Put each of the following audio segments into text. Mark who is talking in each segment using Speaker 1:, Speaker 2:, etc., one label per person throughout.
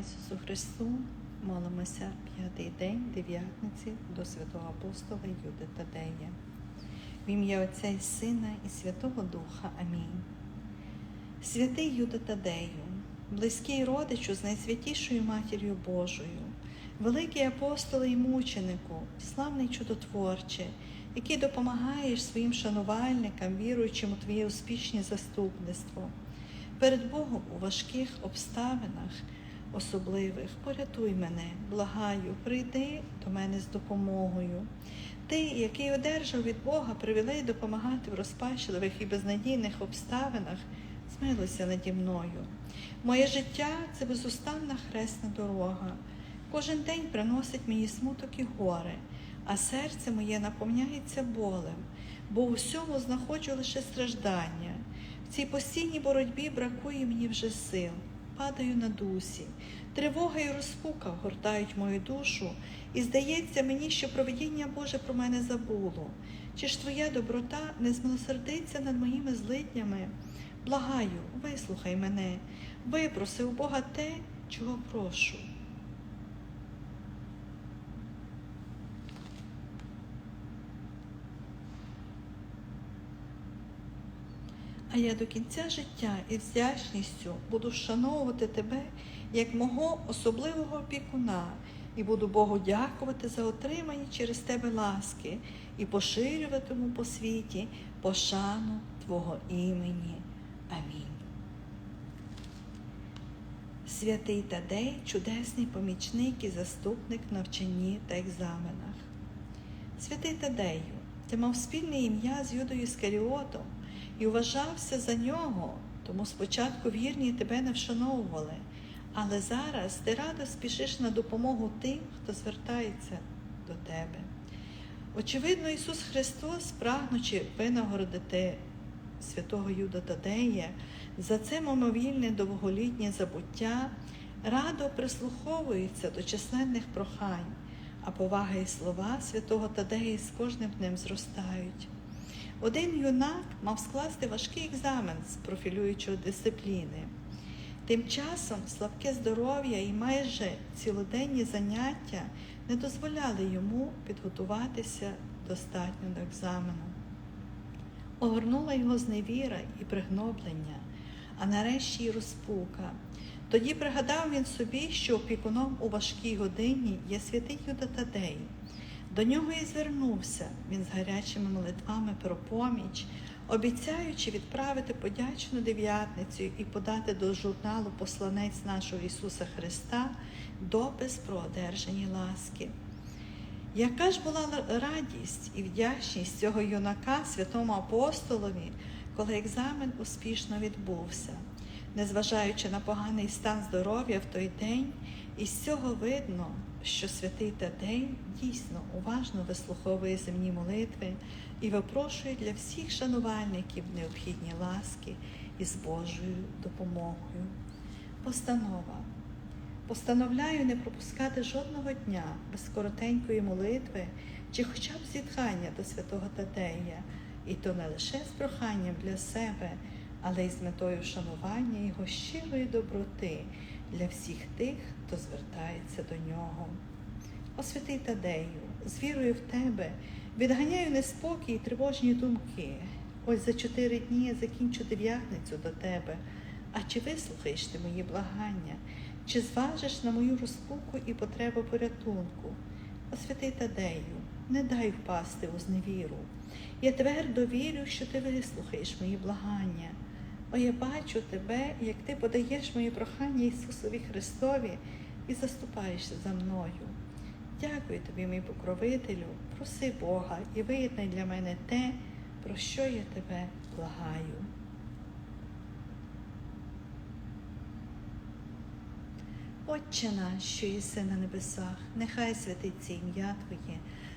Speaker 1: Ісусу Христу, молимося п'ятий день дев'ятниці до святого апостола Юди Тадея. В ім'я Отця і Сина і Святого Духа. Амінь. Святий Юда Тадею, близький родичу з найсвятішою Матір'ю Божою, великий апостоле і мученику, славний чудотворче, який допомагаєш своїм шанувальникам, віруючим у Твоє успішне заступництво. Перед Богом у важких обставинах особливих, порятуй мене, благаю, прийди до мене з допомогою. Ти, який одержав від Бога привілей допомагати в розпачливих і безнадійних обставинах, змилуйся наді мною. Моє життя це безустанна хресна дорога. Кожен день приносить мені смуток і горе, а серце моє наповняється болем, бо у всьому знаходжу лише страждання. В цій постійній боротьбі бракує мені вже сил падаю на дусі. Тривога і розпука гортають мою душу, і здається мені, що провидіння Боже про мене забуло. Чи ж твоя доброта не змилосердиться над моїми злиднями? Благаю, вислухай мене, випроси у Бога те, чого прошу. А я до кінця життя із вдячністю буду вшановувати тебе як мого особливого опікуна, і буду Богу дякувати за отримані через тебе ласки і поширюватиму по світі пошану Твого імені. Амінь. Святий Тадей, чудесний помічник і заступник в навчанні та екзаменах. Святий Тадею, ти мав спільне ім'я з Юдою Іскаріотом і вважався за нього, тому спочатку вірні тебе не вшановували, але зараз ти радо спішиш на допомогу тим, хто звертається до тебе. Очевидно, Ісус Христос, прагнучи винагородити святого Юда Тадея за це мимовільне довголітнє забуття, радо прислуховується до численних прохань, а повага і слова святого Тадея з кожним днем зростають. Один юнак мав скласти важкий екзамен з профілюючої дисципліни. Тим часом слабке здоров'я і майже цілоденні заняття не дозволяли йому підготуватися достатньо до екзамену. Огорнула його зневіра і пригноблення, а нарешті й розпука. Тоді пригадав він собі, що опікуном у важкій годині є святий Юда Тадей. До нього і звернувся він з гарячими молитвами про поміч, обіцяючи відправити подячну дев'ятницю і подати до журналу Посланець нашого Ісуса Христа допис про одержані ласки. Яка ж була радість і вдячність цього юнака святому апостолові, коли екзамен успішно відбувся, незважаючи на поганий стан здоров'я в той день, із цього видно, що святий Тадей дійсно уважно вислуховує земні молитви і випрошує для всіх шанувальників необхідні ласки із Божою допомогою. Постанова. Постановляю не пропускати жодного дня без коротенької молитви чи хоча б зітхання до святого Тадея, і то не лише з проханням для себе, але й з метою вшанування його щирої доброти для всіх тих, хто звертається до нього. О святий Тадею, з вірою в тебе, відганяю неспокій і тривожні думки. Ось за чотири дні я закінчу дев'ятницю до тебе. А чи вислухаєш ти мої благання, чи зважиш на мою розпуку і потребу порятунку? О святий Тадею, не дай впасти у зневіру. Я твердо вірю, що ти вислухаєш мої благання. О, я бачу тебе, як ти подаєш мої прохання Ісусові Христові і заступаєшся за мною. Дякую тобі, мій покровителю, проси Бога і виєднай для мене те, про що я тебе благаю. Отче наш, що єси на небесах, нехай святиться ім'я Твоє,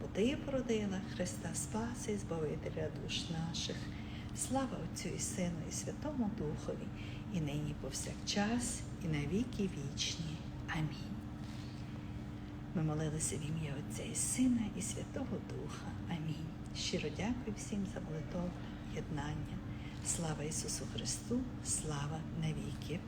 Speaker 1: бо Ти породила Христа Спаси і Збавителя душ наших. Слава Отцю і Сину, і Святому Духові, і нині повсякчас, і на віки вічні. Амінь. Ми молилися в ім'я Отця і Сина і Святого Духа. Амінь. Щиро дякую всім за молитовне єднання. Слава Ісусу Христу, слава навіки.